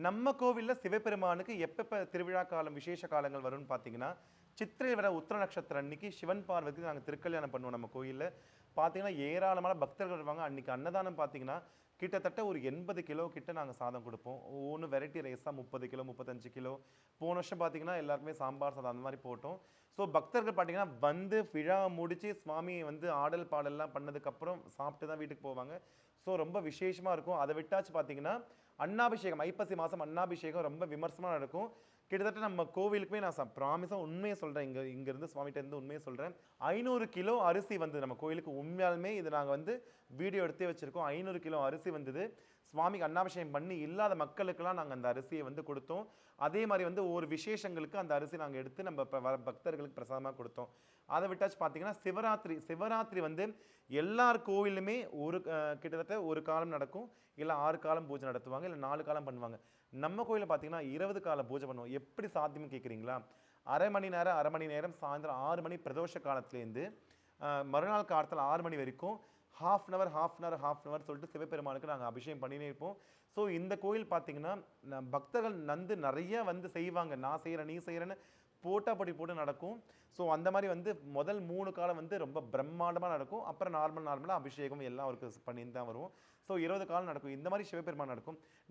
நம்ம கோவிலில் சிவபெருமானுக்கு எப்பப்போ திருவிழா காலம் விசேஷ காலங்கள் வரும்னு பார்த்தீங்கன்னா சித்திரை வர உத்திர நட்சத்திரம் அன்னைக்கு சிவன் பார்வதிக்கு நாங்கள் திருக்கல்யாணம் பண்ணுவோம் நம்ம கோயிலில். பார்த்தீங்கன்னா ஏராளமான பக்தர்கள் வருவாங்க. அன்றைக்கி அன்னதானம் பார்த்தீங்கன்னா கிட்டத்தட்ட ஒரு எண்பது கிலோ கிட்ட நாங்கள் சாதம் கொடுப்போம். ஒன்று வெரைட்டி ரைஸாக முப்பது கிலோ முப்பத்தஞ்சு கிலோ. போன வருஷம் பார்த்தீங்கன்னா எல்லாருக்குமே சாம்பார் சாதம் அந்த மாதிரி போட்டோம். ஸோ பக்தர்கள் பார்த்தீங்கன்னா வந்து விழா முடித்து சுவாமியை வந்து ஆடல் பாடல்லாம் பண்ணதுக்கப்புறம் சாப்பிட்டு தான் வீட்டுக்கு போவாங்க. ஸோ ரொம்ப விசேஷமாக இருக்கும். அதை விட்டாச்சு பார்த்தீங்கன்னா அன்னாபிஷேகம் ஐப்பசி மாதம் அன்னாபிஷேகம் ரொம்ப விமர்சனமாக நடக்கும். கிட்டத்தட்ட நம்ம கோவிலுக்குமே நான் ப்ராமிஸாக உண்மையை சொல்கிறேன் இங்கே இங்கேருந்து சுவாமிகிட்டேருந்து உண்மையை சொல்கிறேன் ஐநூறு கிலோ அரிசி வந்து நம்ம கோயிலுக்கு உண்மையாலுமே இது நாங்கள் வந்து வீடியோ எடுத்தே வச்சுருக்கோம். ஐநூறு கிலோ அரிசி வந்தது. சுவாமிக்கு அன்னாபிஷேகம் பண்ணி இல்லாத மக்களுக்கெல்லாம் நாங்கள் அந்த அரிசியை வந்து கொடுத்தோம். அதே மாதிரி வந்து ஒரு விசேஷங்களுக்கு அந்த அரிசி நாங்கள் எடுத்து நம்ம வர பக்தர்களுக்கு பிரசாதமாக கொடுத்தோம். அதை விட்டாச்சு பார்த்தீங்கன்னா சிவராத்திரி சிவராத்திரி வந்து எல்லார் கோவிலுமே ஒரு கிட்டத்தட்ட ஒரு காலம் நடக்கும். இல்லை ஆறு காலம் பூஜை நடத்துவாங்க. இல்லை நாலு காலம் பண்ணுவாங்க. நம்ம கோயிலில் பார்த்தீங்கன்னா இருபது கால பூஜை பண்ணுவோம். எப்படி சாத்தியம்னு கேட்குறீங்களா அரை மணி நேரம் அரை மணி நேரம் சாயந்தரம் ஆறு மணி பிரதோஷ காலத்துலேருந்து மறுநாள் காலத்தில் ஆறு மணி வரைக்கும் half an hour half an hour half an hour சொல்லிட்டு சிவபெருமானுக்கு நாங்கள் அபிஷேகம் பண்ணினே இருப்போம். ஸோ இந்த கோயில் பார்த்தீங்கன்னா பக்தர்கள் நந்து நிறைய வந்து செய்வாங்க. நான் செய்கிறேன் நீ செய்கிறேன்னு போட்டாப்படி போட்டு நடக்கும். ஸோ அந்த மாதிரி வந்து முதல் மூணு காலம் வந்து ரொம்ப பிரம்மாண்டமாக நடக்கும். அப்புறம் நார்மல் நார்மலாக அபிஷேகம் எல்லாம் அவருக்கு பண்ணி தான் வருவோம். ஸோ இருபது காலம் நடக்கும். இந்த மாதிரி சிவபெருமான் நடக்கும்.